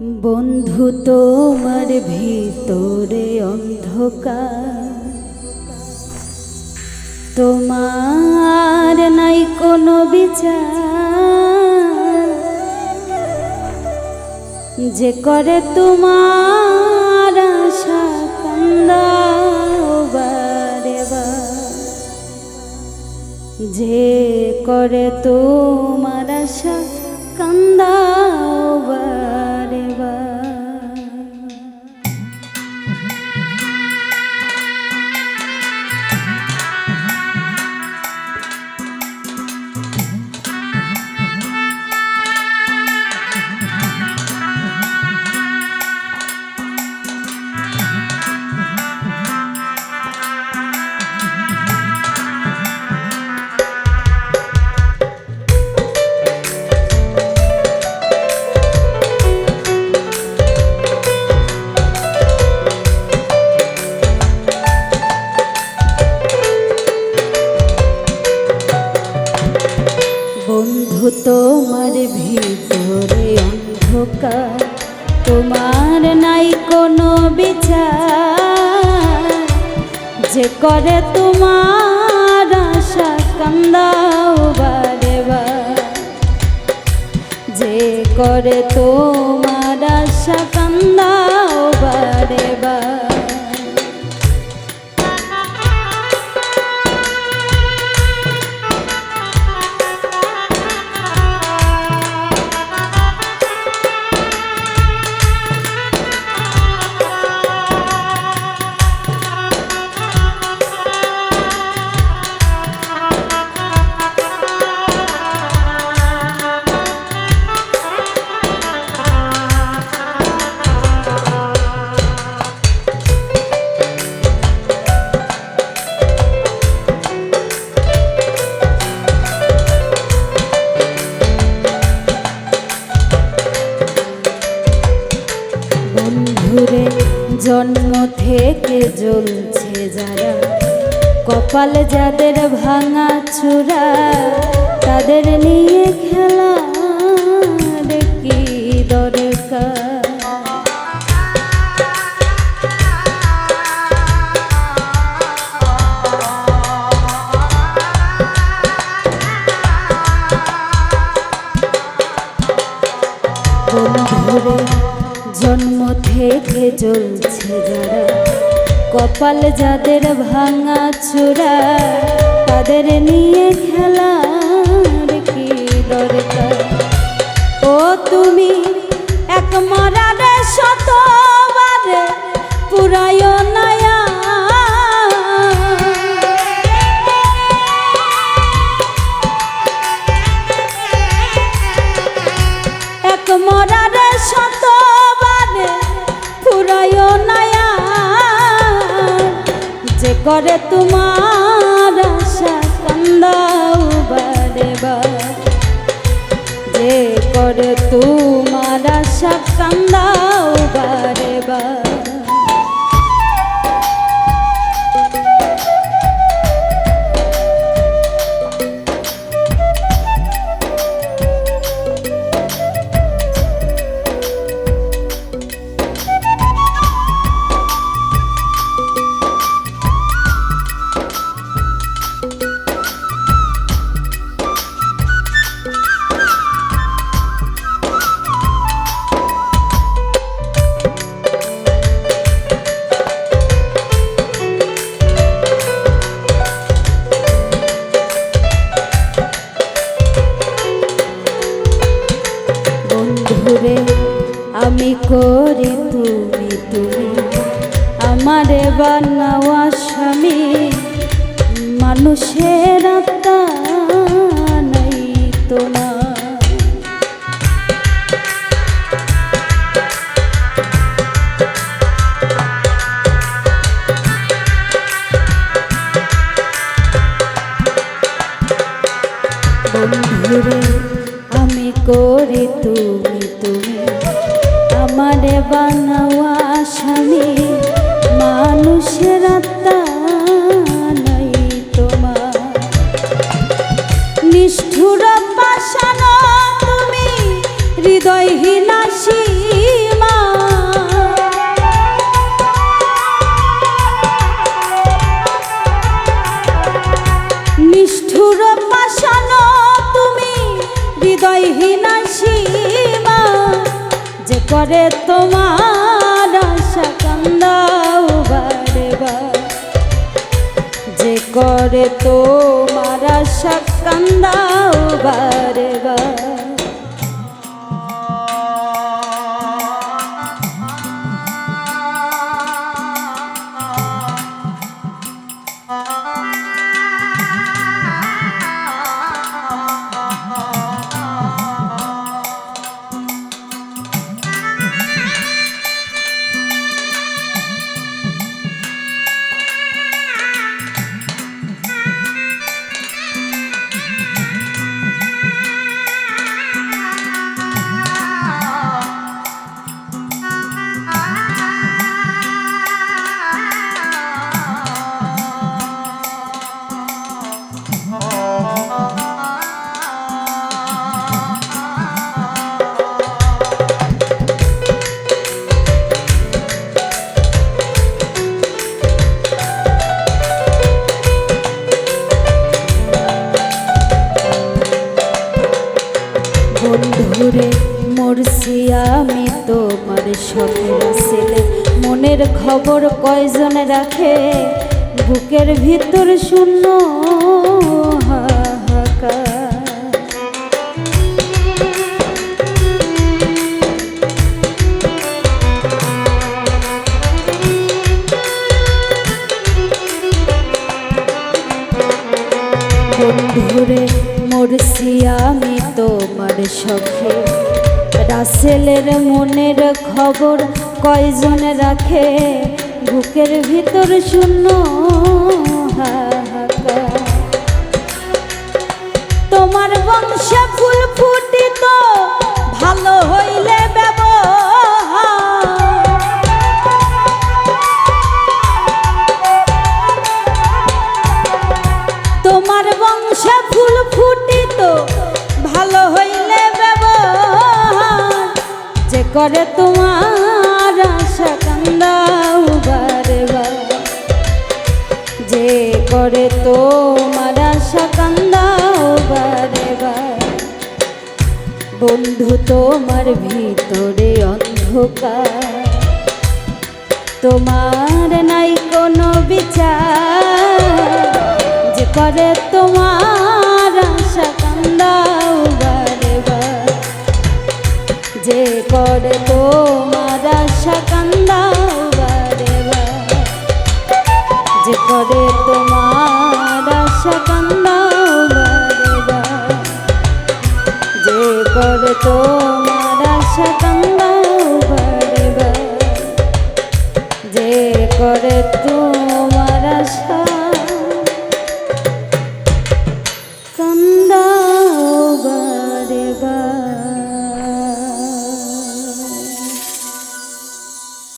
বন্ধু, তোমার ভিতরে অন্ধকার। তোমার নাই কোনো বিচার। যে করে তোমার আশা যে করে তোমার আশা যে করে তোমার আশা কান্দাও বারে। যে করে তোমার আশা কান্দাও বারে বার। জ্বলছে যারা। কপাল যাদের ভাঙা চূড়া তাদের নিয়ে খেলা জন্ম থেকে জ্বলছে যারা। কপাল যাদের ভাঙা চূড়া, তাদের নিয়ে খেলা কি দরকার? ও তুমি এক মরারে শতবারে পুরায় করে তোমার আশা কান্দাও বারে। যে করে তোমার আশা কান্দাও বারে বার। করি তুমি তুমি আমারে বানাওয়া স্বামী মানুষের আত্মা নাই তোমার করি তুমি করে তোমার আশা কান্দাও বারে যে করে তোমার আশা কান্দাও বারে বার। বন্ধুরে মরছি আমি তোমার স্বপ্ন ছেলে মনের খবর কয়জন রাখে? বুকের ভিতর শূন্য হাহাকার। সখে। রাসেলের মনের খবর কয়জন রাখে? বুকের ভিতর শূন্য তোমার বংশে ফুল ফুটিত করে তোমার আশা কান্দাও বারে বার যে করে তোমার আশা কান্দাও বারেবার বন্ধু তোমার ভিতরে অন্ধকার। তোমার নাই কোনো বিচার। যে করে তোমার করে